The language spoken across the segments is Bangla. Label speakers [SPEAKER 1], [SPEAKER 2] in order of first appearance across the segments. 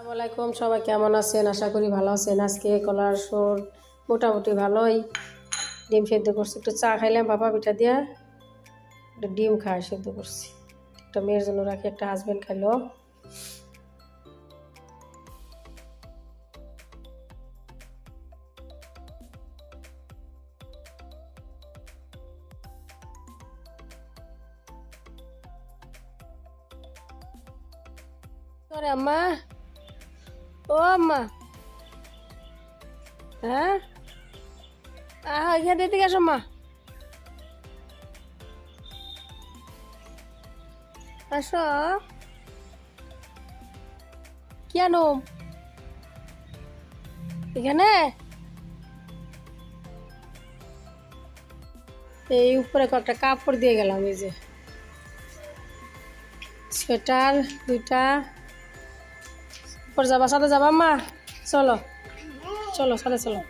[SPEAKER 1] আসসালামু আলাইকুম, সবাই কেমন আছেন? আশা করি ভালো আছেন। আজকে কলার সোর মোটামুটি ভালোই। ডিম সেদ্ধ করছি, একটু চা খাইলাম, বাবা পিঠা দিয়া। একটু ডিম খায়, সেদ্ধ করছি। একটা মেয়ের জন্য রাখি, একটা হাজব্যান্ড খাইলো। আম্মা ও আম্মা হ্যাঁ? আহ, এখানে দিকে আসো, মা। আসো। কেন এখানে? এই উপরে কয়েকটা কাপড় দিয়ে গেলাম, এই যে। সোয়েটার দুইটা। উপর যাবা সাথে যাবা মা চলো চলো সাথে চলো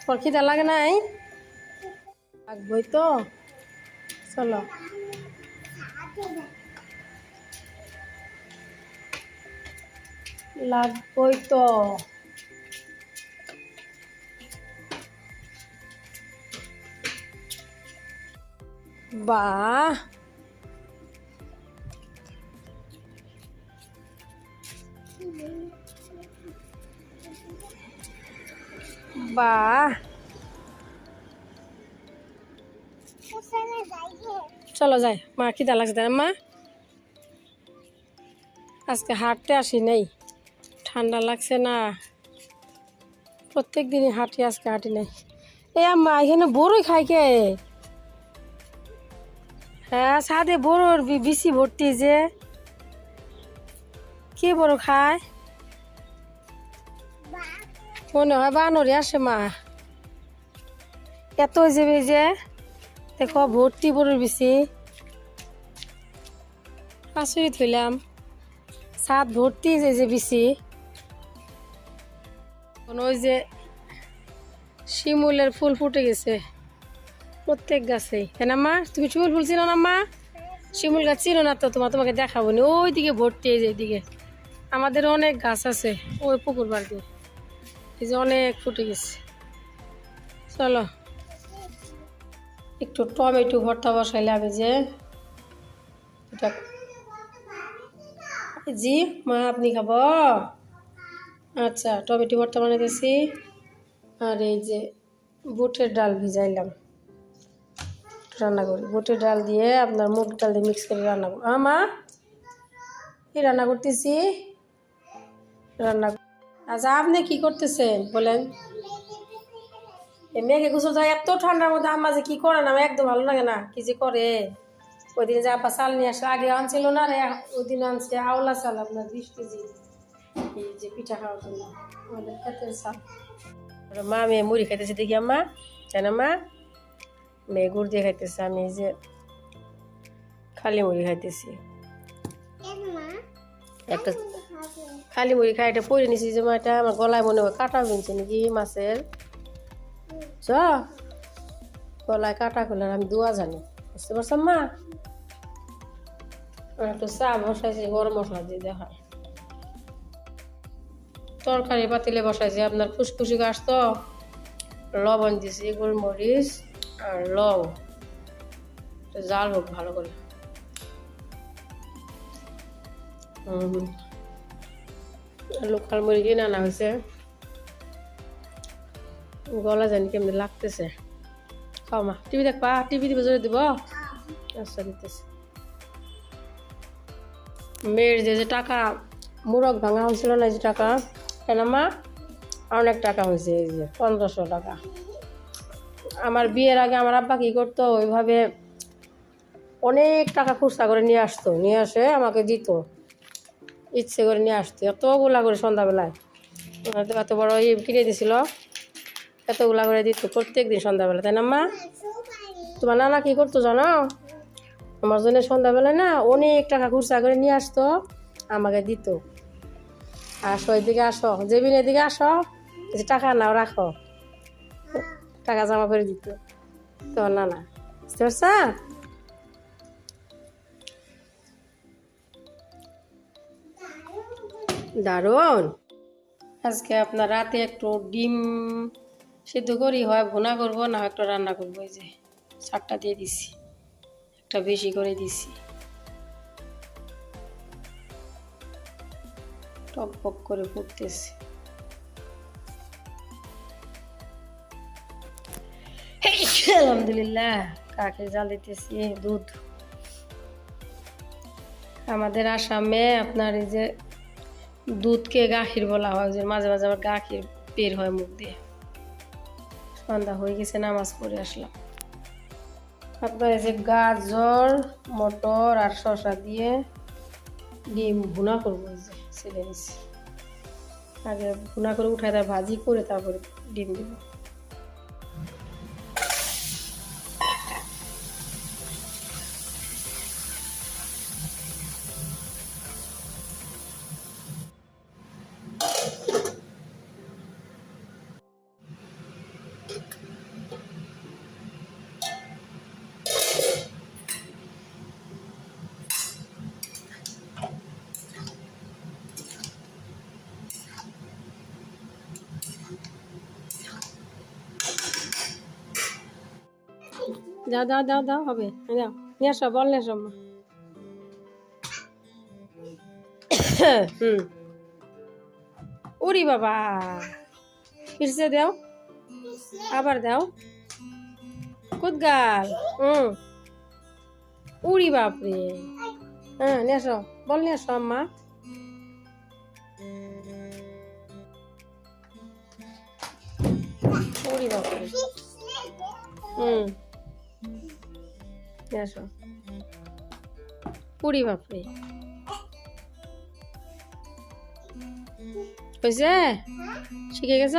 [SPEAKER 1] তোর খিদা লাগে নাই লাগবই তো চলো লাগবই তো বাহ চলো যাই, মা খিদা লাগছে মা? আজকে হাঁটতে আসি নাই, ঠান্ডা লাগছে না। প্রত্যেক দিনই হাঁটি, আজকে হাঁটি নাই। এ আম্মা, এখানে বড়ই খাই কে? হ্যাঁ সাদে বড়োর বি- বিচি ভর্তি যে। কে বড় খায় মনে হয় বানরে আসে মা। এত যাবে যে দেখো ভর্তি বড়োর বিচি। আচরিত হইলাম সাত ভর্তি যে যে এখন ওই যে, শিমুলের ফুল ফুটে গেছে। প্রত্যেক গাছেই। কেন মা? তুমি শিমুল ফুল ছিল না মা? শিমুল গাছ ছিল না তো তোমার তোমাকে দেখাবো নি। ওই দিকে ভর্তি এই যে, এদিকে। আমাদের অনেক গাছ আছে ওই পুকুর বাড়িতে এই যে অনেক ফুটে গেছে। চলো। একটু টমেটো ভর্তা বসাইলাম এই যে এটা জি, মা, আপনি খাব? আচ্ছা টমেটো ভর্তা বানাইতেছি। আর এই যে বুটের ডাল ভিজাইলাম। রান্না করি। বুটের ডাল দিয়ে আপনার মুগ ডাল দিয়ে মিক্স করে রান্না করি মা? কি রান্না করতেছি? রান্না আচ্ছা আপনি কি করতেছেন? বলেন। মেঘে গোসল যায় এত ঠান্ডার মধ্যে আম্মা যে কি করে না আমার একদম ভালো লাগে না কি যে করে? ওই দিন যে আপা চাল নিয়ে আসে আগে আনছিল না রে ওই দিন আনছে আওলা চাল আপনার বিশ কেজি। এই যে পিঠা খাওয়ার জন্য। আমাদের ক্ষেতের চাল। আর মা মেয়ে মুড়ি খাইতেছে দেখি আম্মা। জান মা মেয়ে গুড় দিয়ে খাইতেছে আমি যে খালি মুড়ি খাইতেছি। একটা খালি মুড়ি খাই এটা পরে নিছি যে এটা আমার গলায় মনে হয় কাটা বিনছে নাকি, মাছের। চ। গলায় কাটা খুলে আমি দোয়া জানি। বুঝতে পারছেন মা? একটু চা বসাইছি, গরম মশলা দিয়ে দেখা তরকারি পাতিলে বসাইছি, আপনার ফুসফুসি গাছ তো? লবণ দিছি, গোলমরিচ আর লং জাল হোক ভালো করে। হুম লোকাল মুরগি নানা হয়েছে গলা জানি কেমনি লাগতেছে। খাও মা, টিভি দেখবা? টিভি দিব, জোরে দিব? আচ্ছা দিতেছে। মেয়ের যে যে টাকা মুরগ ভাঙা হয়েছিল না যে টাকা কেন মা? অনেক টাকা হয়েছে, এই যে পনেরোশো টাকা। আমার বিয়ের আগে আমার আব্বা কী করতো, ওইভাবে অনেক টাকা খুচরা করে নিয়ে আসতো, নিয়ে আসে আমাকে দিত। ইচ্ছে করে নিয়ে আসতো। এতগুলা করে সন্ধ্যাবেলায়। এত বড় ইয়ে কিনে দিছিল। এতগুলা করে দিত প্রত্যেক দিন সন্ধ্যাবেলা, তাই না মা তোমার নানা কী করতো জানো? আমার জন্য সন্ধ্যাবেলায় না অনেক টাকা খুচরা করে নিয়ে আসতো, আমাকে দিত। আসো এদিকে আসো, জেবিন এদিকে আসো, যে টাকা নাও রাখো। টাকা জমা করে দিত। তোমার নানা, বুঝতে পারছা? দারুণ আজকে আপনার রাতে একটু ডিম সিদ্ধ করি, হয় ভুনা করব, না একটু রান্না করব, এই যে চারটা দিয়ে দিছি, একটা বেশি করে দিছি। টক পক করে ফুটতেছে। আলহামদুলিল্লাহ, কাকে জাল দিতেছি? দুধ। আমাদের আসামে আপনার এই যে দুধকে গাখির বলা হয়, যে মাঝে মাঝে আবার গাখির বের হয় মুখ দিয়ে। সন্ধ্যা হয়ে গেছে, নামাজ পড়ে আসলাম। আপনার যে গাজর, মটর আর শশা দিয়ে ডিম ভুনা করব যে ছেলে নিছি। আগে ভুনা করে উঠায় তার ভাজি করে তারপরে ডিম দিব। দাও দাও দাও দাও, হবে। দাও, নিয়ে আসো, বল আসো আম্মা। হুম। বাবা। ফিরছে দাও। আবার দাও। কুদগাল হুম উড়ি বাপরে। হ্যাঁ নিয়ে আসো। বল, নিয়ে আসো আম্মা। উড়ি বাপরে। হুম নিয়ে আসো। পুরি বাপরে। হয়েছে শিখে গেছ?